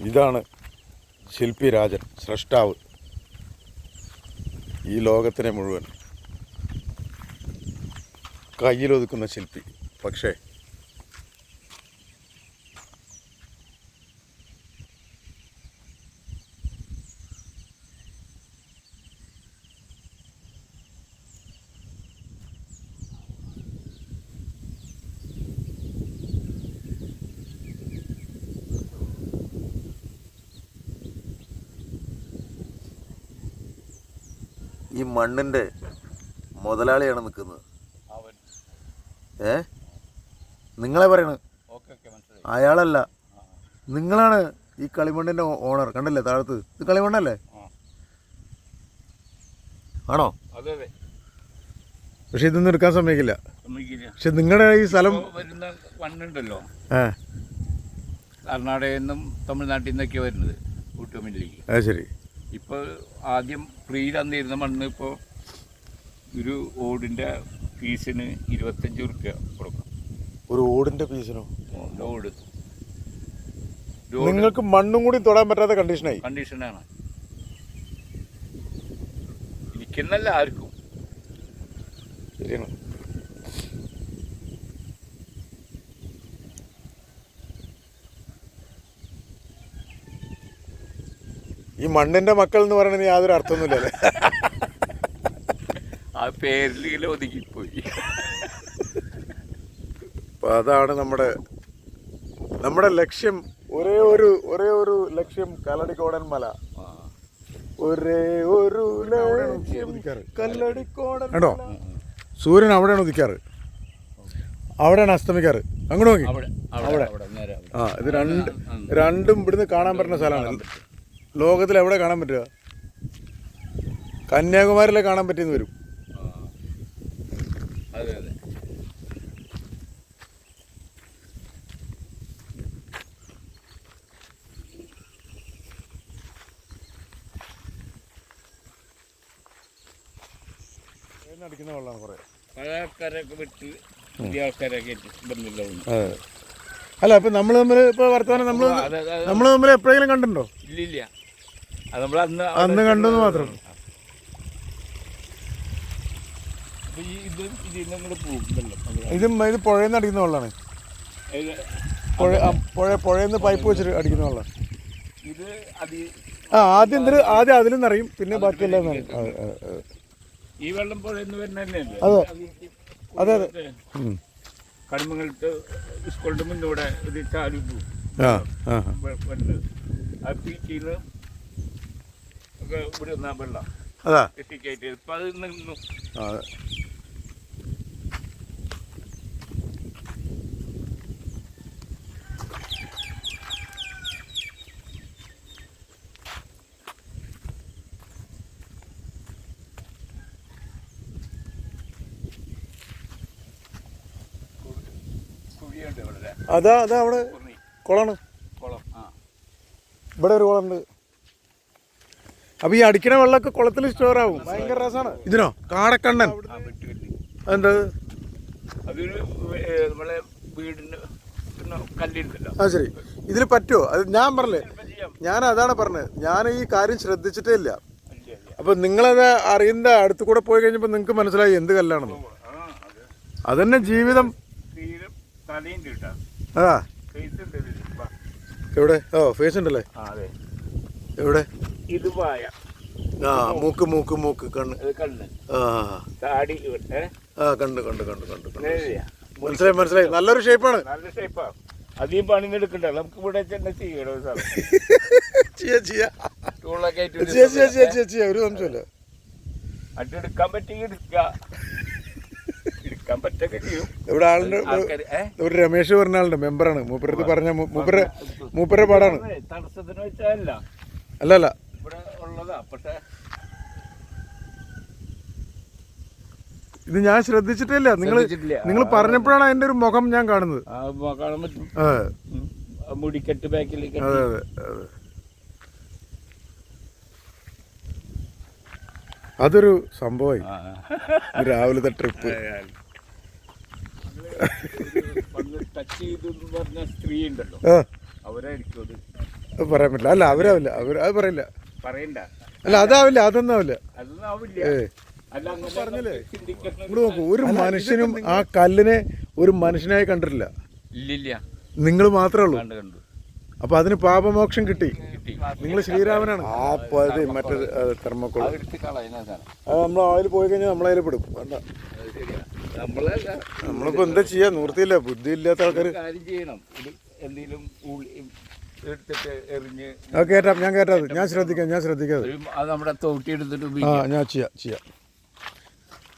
ഇതാണ് ശില്പി രാജൻ സ്രഷ്ടാവ്. ഈ ലോകത്തിനെ മുഴുവൻ കയ്യിലൊതുക്കുന്ന ശില്പി. പക്ഷേ ഈ മണ്ണിന്റെ മുതലാളിയാണ് നിൽക്കുന്നത്. ഏ? നിങ്ങളെ പറയണത് മനസ്സിലായി. അയാളല്ല. നിങ്ങളാണ് ഈ കളിമണ്ണിന്റെ ഓണർ. കണ്ടല്ലേ താഴത്ത്? ഇത് കളിമണ്ണല്ലേ. ആണോ? പക്ഷെ ഇതൊന്നും എടുക്കാൻ സമ്മതിക്കില്ല. പക്ഷെ നിങ്ങളുടെ ഈ സ്ഥലം വരുന്ന മണ്ണുണ്ടല്ലോ. കർണാടകയിൽ നിന്നും തമിഴ്നാട്ടിൽ നിന്നൊക്കെ വരുന്നത്. അത് ശരി. ഇപ്പോൾ ആദ്യം ഫ്രീ തന്നിരുന്ന മണ്ണ് ഇപ്പോൾ ഒരു ഓടിന്റെ പീസിന് ഇരുപത്തഞ്ച് റുപ്യ കൊടുക്കണം. ഒരു ഓടിന്റെ പീസിനോ ലോഡ് ലോഡ് നിങ്ങൾക്ക് മണ്ണും കൂടി തൊടാൻ പറ്റാത്ത കണ്ടീഷനായി കണ്ടീഷനാണ് ഇരിക്കുന്നല്ല ആർക്കും. ശരിയാണ്. ഈ മണ്ണിന്റെ മക്കൾ എന്ന് പറയുന്നത് യാതൊരു അർത്ഥമൊന്നുമില്ലല്ലേ? ആ പേരിൽ ഒതുങ്ങിപ്പോയി. അപ്പൊ അതാണ് നമ്മുടെ നമ്മുടെ ലക്ഷ്യം. ഒരേ ഒരു ഒരേ ഒരു ലക്ഷ്യം കല്ലടിക്കോടൻ മല. ആ. ഒരേ ഒരു ലക്ഷ്യം കല്ലടിക്കോടൻ കേട്ടോ സൂര്യൻ അവിടെയാണ് ഉദിക്കാറ്. അവിടെയാണ് അസ്തമിക്കാറ്. അങ്ങോട്ട് നോക്കി. അവിടെ അവിടെ അവിടെ. അവിടെ. ആ ഇത് രണ്ട് രണ്ടും ഇവിടുന്ന് കാണാൻ പറ്റുന്ന സ്ഥലമാണ്. ലോകത്തിൽ എവിടെ കാണാൻ പറ്റുക? കന്യാകുമാരിയിലെ കാണാൻ പറ്റിയെന്ന് വരും. അടിക്കുന്ന വെള്ളമാണ് കുറേ പഴയ ആൾക്കാരൊക്കെ വിട്ട് പുതിയ ആൾക്കാരൊക്കെ ബന്ധമില്ല അതെ. അല്ല അപ്പൊ നമ്മൾ തമ്മിൽ ഇപ്പൊ വർത്തമാനം നമ്മൾ നമ്മൾ നമ്മൾ തമ്മിൽ എപ്പോഴെങ്കിലും കണ്ടിട്ടുണ്ടോ? ഇല്ല നമ്മൾ അന്ന് അന്ന് കണ്ടെന്ന് മാത്രം. ഇതും ഇത് പുഴയിൽ നിന്ന് അടിക്കുന്ന വെള്ളമാണ് പുഴ പുഴ പുഴയിൽ നിന്ന് പൈപ്പ് വെച്ചിട്ട് അടിക്കുന്ന വെള്ളം. ആ ആദ്യം എന്തൊരു ആദ്യം അതിൽ നിന്നറിയും പിന്നെ ബാക്കിയെല്ലാം നിറയും. അതെ. അതെ അതെ ഈ വെള്ളം മുന്നൂടെ ചാലു പോകും ആ ആ ആ. വെ- വരുന്നത് ആ പീച്ചിന്ന് ഒക്കെ വിടുന്ന വെള്ളം. അതാ. ഇപ്പം അത് നിന്നു ആ, അതെ. കുഴിയുണ്ട് ഇവിടെ അതാ അതാ അവിടെ കുളമാണ് കുളം ആ. ഇവിടെ ഒരു കുളമുണ്ട് അപ്പൊ ഈ അടിക്കണ വെള്ളമൊക്കെ കുളത്തിൽ സ്റ്റോർ ആവും ഭയങ്കര രസമാണ് ഇതിനോ? കാടക്കണ്ണൻ. എന്താ ആ ശരി. ഇതിൽ പറ്റുമോ അത് ഞാൻ പറഞ്ഞേ ഞാൻ അതാണ് പറഞ്ഞത്. ഞാൻ ഈ കാര്യം ശ്രദ്ധിച്ചിട്ടേ ഇല്ല. അപ്പൊ നിങ്ങളത് അറിയുന്ന അടുത്ത് കൂടെ പോയി കഴിഞ്ഞപ്പോ നിങ്ങൾക്ക് മനസ്സിലായി എന്ത് കല്ലാണെന്ന്. ആ. അത് അതന്നെ ജീവിതം അതാ. എവിടെ? ഓ ഫേസ് ഉണ്ടല്ലേ? ആ അതെ. എവിടെ? ഇത് വായ ആ മൂക്ക് മൂക്ക് മൂക്ക് കണ്ണ്. കണ്ണ്. ആ. താടി ആ കണ്ട് കണ്ട് കണ്ട് കണ്ട്. മനസ്സിലായി മനസ്സിലായി. നല്ലൊരു ഷേപ്പാണ്. നല്ല ഷേപ്പാ. അധികം പണി എടുക്കണ്ട. നമുക്ക് ഇവിടെ തന്നെ ചെയ്യണോ സാർ ചെയ്യാ ചെയ്യാ. ചെയ്യാ ചെയ്യാ ചെയ്യാ ചെയ്യാ ഒരു സംശയമില്ല അത് എടുക്കാൻ പറ്റിയ എടുക്ക. എടുക്കാൻ പറ്റൊക്കെ ചെയ്യും. ഇവിടെ ആളുടെ ഒരു രമേശ് പറഞ്ഞ ആളുണ്ട്. മെമ്പറാണ്. മൂപ്പരത്ത് പറഞ്ഞ മൂപ്പര മൂപ്പരെ പാടാണ്. തടസ്സത്തിന് വെച്ചല്ല അല്ല അല്ല. ഉള്ളതാ പക്ഷെ ഇത് ഞാൻ ശ്രദ്ധിച്ചിട്ടില്ല. നിങ്ങൾ ശ്രദ്ധിച്ചിട്ടില്ല. നിങ്ങൾ പറഞ്ഞപ്പോഴാണ് അതിന്റെ ഒരു മുഖം ഞാൻ കാണുന്നത്. ആ മ- കാണാൻ പറ്റും അതെ ഉം. ആ മുടിക്കെട്ട് ബാക്കിൽ അതെ അതെ അതെ. അതൊരു സംഭവമായി. രാവിലത്തെ ട്രിപ്പ്. ടച്ച് ചെയ്തു എന്ന് പറഞ്ഞ സ്ത്രീ ഉണ്ടല്ലോ. ആ. അവരായിരിക്കും അത്. അത് പറയാൻ പറ്റില്ല. അല്ല അവരാവില്ല അവർ അത് പറയില്ല. പറയണ്ട. അല്ല അതാവില്ല അതൊന്നും ആവില്ല അതൊന്നും ആവില്ല ഏ അല്ല അങ്ങനെ പറഞ്ഞില്ലേ? ഇവിടെ നോക്കൂ ഒരു മനുഷ്യനും ആ കല്ലിനെ ഒരു മനുഷ്യനായി കണ്ടിട്ടില്ല. ഇല്ലില്ല. നിങ്ങൾ മാത്രമേ ഉള്ളൂ. കണ്ടു കണ്ടു. അപ്പൊ അതിന് പാപമോക്ഷം കിട്ടി. നിങ്ങൾ ശ്രീരാമനാണ്. ആ പോയത് മറ്റേ തെർമക്കോൾ അത് നമ്മൾ അതിൽ പോയി കഴിഞ്ഞാൽ നമ്മളതിൽ പെടും. വേണ്ട. നമ്മളിപ്പോ എന്താ ചെയ്യാ? നിവൃത്തിയില്ല ബുദ്ധി ഇല്ലാത്ത ആൾക്കാർ ഒരു എന്തെങ്കിലും എടുത്തിട്ട് എറിഞ്ഞ് ആ കേറ്റാം ഞാൻ കേട്ടത്. ഞാൻ ശ്രദ്ധിക്കാം ഞാൻ ശ്രദ്ധിക്കാം. ഒരു അത് നമ്മുടെ തോട്ടി എടുത്തിട്ട് ആ ഉപയോഗിക്കാം. ഞാൻ ചെയ്യാം ചെയ്യാം.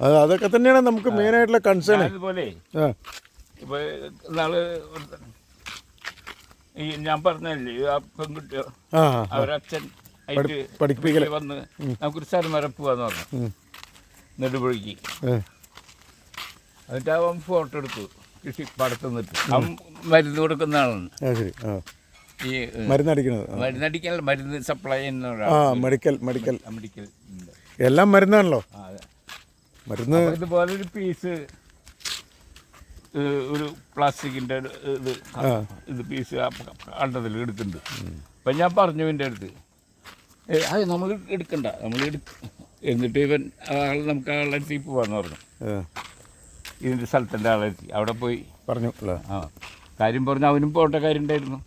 അത് അതൊക്കെ തന്നെയാണ് നമുക്ക് മെയിനായിട്ടുള്ള കൺസേൺ അതുപോലെ ആ. ഇപ്പൊ നാൾ ഈ ഞാൻ പറഞ്ഞല്ലേ ആ പെൺകുട്ടി ആ അവരച്ഛൻ ആയിട്ട് പഠിപ്പിക്കൽ. ഇവിടെ വന്ന് നമുക്കൊരു സ്ഥലം വരെ പോവാന്ന് പറഞ്ഞു. ഉം. നെടുപുഴയ്ക്ക്. ഏ. എന്നിട്ട് അവൻ ഫോട്ടോ എടുത്തു. കൃഷി പടത്തു നിന്നിട്ട് അവൻ മരുന്ന് കൊടുക്കുന്ന ആളാണ്. ആ ശരി ആ. ഈ ഏ, മരുന്നടിക്കണത്. ആ. മരുന്ന് സപ്ലൈ ചെയ്യുന്ന ആ മെഡിക്കൽ മെഡിക്കൽ. മെഡിക്കൽ ഉണ്ട്. എല്ലാം മരുന്നാണല്ലോ? ആ, അതെ. മരുന്ന് അപ്പൊ ഇതുപോലെ ഒരു പീസ് ഒരു പ്ലാസ്റ്റിക്കിന്റെ ഒരു ഇത് ഇത് പീസ് കണ്ടതിൽ എടുക്കുന്നുണ്ട്. അപ്പം ഞാൻ പറഞ്ഞു എന്റെ അടുത്ത്. ഏ അത് നമ്മൾ എടുക്കണ്ട. നമ്മൾ എടുക്ക എന്നിട്ട് ഇവൻ ആൾ നമുക്ക് ആളുടെ അടുത്തേക്ക് പറഞ്ഞു. ആ, ഇതിന്റെ സ്ഥലത്തിന്റെ ആളെത്തി. അവിടെ പോയി. പറഞ്ഞു അല്ലേ? ആ. കാര്യം പറഞ്ഞു അവനും പോകേണ്ട കാര്യം ഉണ്ടായിരുന്നു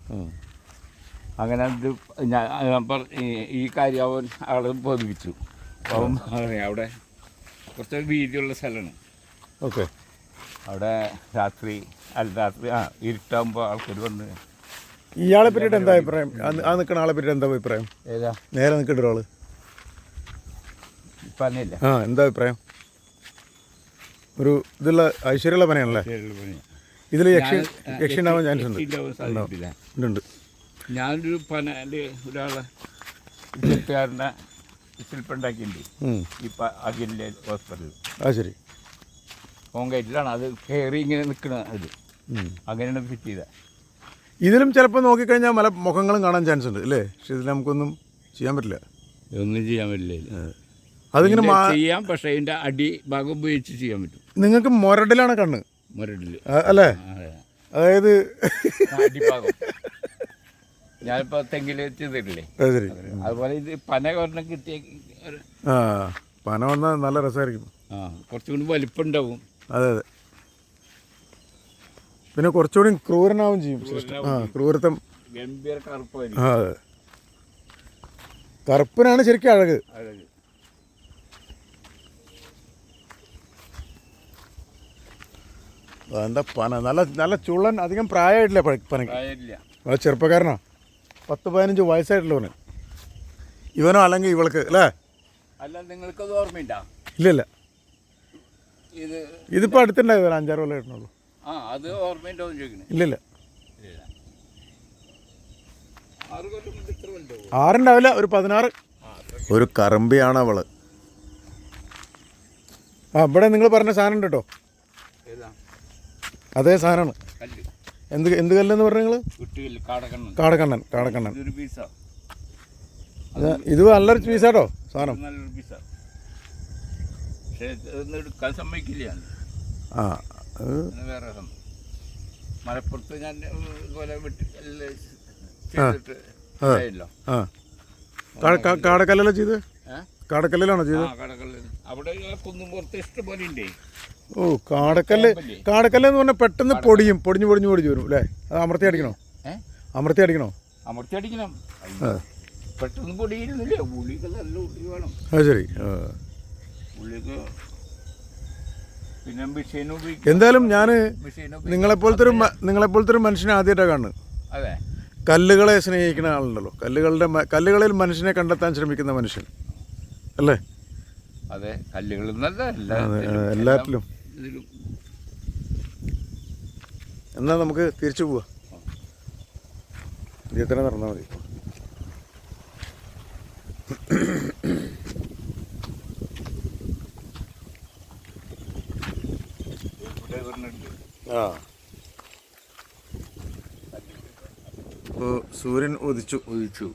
അങ്ങനെ ഇത് ഞാൻ ഈ- കാര്യം അവൻ ആളെ ബോധിപ്പിച്ചു. അവൻ അവിടെ കുറച്ച് വീതിയുള്ള സ്ഥലമാണ്. ഓക്കെ. അവിടെ രാത്രി അല്ല രാത്രി ആ ഇരുട്ടാകുമ്പോൾ ആൾക്കാർ വന്ന് ഇയാളെ പറ്റിയിട്ട് എന്താ അഭിപ്രായം? ആ നിൽക്കണ നിൽക്കുന്ന ആളെ പറ്റിയിട്ട് എന്താ അഭിപ്രായം? ഏതാ? നേരെ നിൽക്കേണ്ട ഒരാൾ. പറഞ്ഞില്ല. ആ എന്താ അഭിപ്രായം? ഒരു ഇതുള്ള ഐശ്വര്യമുള്ള പനയാണല്ലേ ഇതിൽ യക്ഷി യക്ഷി ഉണ്ടാവാൻ ചാൻസ് ഉണ്ട്? ഉണ്ട് ഞാനൊരു പന ഒരാളെ ചെത്തുകാരനെ ശില്പുണ്ടാക്കിയിട്ടുണ്ട് ഉം. ഈ അഖിലെ ഹോസ്പിറ്റലിൽ. ആ ശരി. കോൺക്രീറ്റിലാണ്. അത് കയറി ഇങ്ങനെ നിൽക്കണ ഇത്. അങ്ങനെയാണ് ഫിറ്റ് ചെയ്ത ഇതിലും ചിലപ്പോൾ നോക്കിക്കഴിഞ്ഞാൽ പല മുഖങ്ങളും കാണാൻ ചാൻസ് ഉണ്ട് അല്ലേ പക്ഷെ ഇതിൽ നമുക്കൊന്നും ചെയ്യാൻ പറ്റില്ല. ഒന്നും ചെയ്യാൻ പറ്റില്ല അതിങ്ങനെ മാ ചെയ്യാം പക്ഷേ അതിന്റെ അടി ഭാഗം ഉപയോഗിച്ച് ചെയ്യാൻ പറ്റും. നിങ്ങൾക്ക് മുരടിലാണ് കണ്ണ്. മുരടിൽ അല്ലേ? അതായത് അടിഭാഗം. ഞാനിപ്പോൾ തെങ്ങിൽ ചെയ്തിട്ടില്ലേ? അത് ശരി അതുപോലെ ഇത് പന ഒരെണ്ണം കിട്ടിയ ഒരു ആ പന വന്നാൽ നല്ല രസമായിരിക്കും. ആ കുറച്ചും കൂടി വലിപ്പമുണ്ടാവും അതെ അതെ. പിന്നെ കുറച്ചുകൂടി ക്രൂരനാവും ചെയ്യും സൃഷ്ടി ആ ക്രൂരത്വം. ഗംഭീര കറുപ്പായിരിക്കും. ആ അതെ. കറുപ്പിനാണ് ശരിക്കും അഴക്. അഴക്. എന്താ പന? നല്ല നല്ല ചുള്ളൻ അധികം പ്രായമായിട്ടില്ല പ- പനയ്ക്ക് പ്രായമില്ല. ചെറുപ്പക്കാരനോ ചെറുപ്പക്കാരനാ? പത്ത് പതിനഞ്ച് വയസ്സായിട്ടുള്ളവന് ഇവനോ അല്ലെങ്കിൽ ഇവൾക്ക് അല്ലേ? അല്ല നിങ്ങൾക്ക് ഓർമ്മയുണ്ടോ? ഇല്ല ഇല്ല. ഇത് ഇതിപ്പോൾ അടുത്തുണ്ടായി ഒരു അഞ്ചാറ് കൊല്ലം ആയിട്ടുള്ളൂ. ആ അത് ഓർമ്മയുണ്ടോ എന്ന് ചോദിക്കണേ. ഇല്ല ഇല്ല. ആറ് കൊല്ലം കൊണ്ട് ഇത്ര വലുതാവും ആറുണ്ടാവില്ല ഒരു പതിനാറ്. ഒരു കറമ്പിയാണ് അവൾ. ആ ഇവിടെ നിങ്ങൾ പറഞ്ഞ സാധനം ഉണ്ട്? കേട്ടോ ഏതാ? അതേ സാധനമാണ്. എന്ത് എന്ത് കല്ലെന്ന് പറഞ്ഞു നിങ്ങൾ കാടക്കണ്ണൻ. കാടക്കണ്ണൻ ഇത് നല്ലൊരു പീസാട്ടോ സാധനം. ആ. മലപ്പുറത്ത് ഞാൻ കാ- കാടക്കല്ലല്ലോ ചെയ്ത്? കാടക്കല്ലിലാണോ ചെയ്തത്? ചെയ്ത് കടകളിൽ അവിടെ ആ കുന്നും പുറത്ത് ഇഷ്ടം പോലെ ഉണ്ടേ ഓ കാടക്കല്ല്. കാടക്കല്ല് എന്ന് പറഞ്ഞാൽ പെട്ടെന്ന് പൊടിയും പൊടിഞ്ഞു പൊടിഞ്ഞു പൊടിച്ചു വരും അല്ലേ? അത് അമർത്തി അടിക്കണോ? ഏ? അമർത്തി അടിക്കണോ? അമർത്തി അടിക്കണം. ആ. പെട്ടെന്ന് പൊടിയിരുന്നില്ല? ഉള്ളിക്ക് നല്ല ഉള്ളി വേണം. അത് ശരി ആ. ഉള്ളിക്ക് പിന്നെ മെഷീൻ ഉപയോഗിക്കും എന്തായാലും ഞാൻ മെഷീൻ നിങ്ങളെപ്പോലത്തെ ഒരു മ- നിങ്ങളെപ്പോലത്തെ ഒരു മനുഷ്യനെ ആദ്യമായിട്ടാണ് കാണുന്നത്. അതെ. കല്ലുകളെ സ്നേഹിക്കുന്ന ആളുണ്ടല്ലോ. കല്ലുകളുടെ മ- കല്ലുകളിൽ മനുഷ്യനെ കണ്ടെത്താൻ ശ്രമിക്കുന്ന മനുഷ്യൻ. അല്ലേ? അതെ കല്ലുകളിൽ എല്ലാത്തിലും. എന്നാ എന്നാൽ നമുക്ക് തിരിച്ചു പോവാ. ഇതിൽ തന്നെ നടന്നാൽ മതി. ആ. ഇപ്പോൾ സൂര്യൻ ഉദിച്ചു. ഉദിച്ചു.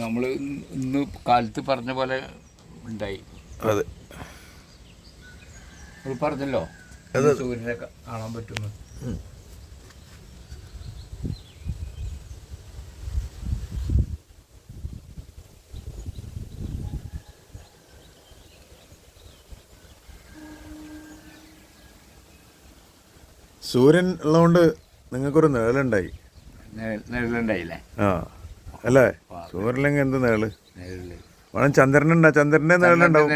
നമ്മൾ ഇന്ന് കാലത്ത് പറഞ്ഞ പോലെ ഉണ്ടായി. അതെ. പറഞ്ഞല്ലോ. സൂര്യനെ കാണാൻ പറ്റുന്നു. സൂര്യൻ ഉള്ളതുകൊണ്ട് നിങ്ങൾക്കൊരു നിഴലുണ്ടായി. നിഴലുണ്ടായില്ലേ? ആ. അല്ലേ? സൂര്യനിലെങ്കിൽ എന്ത് നിഴൽ? നിഴൽ. വേണം ചന്ദ്രനുണ്ടാ. ചന്ദ്രന്റെ നിഴലുണ്ടാവും.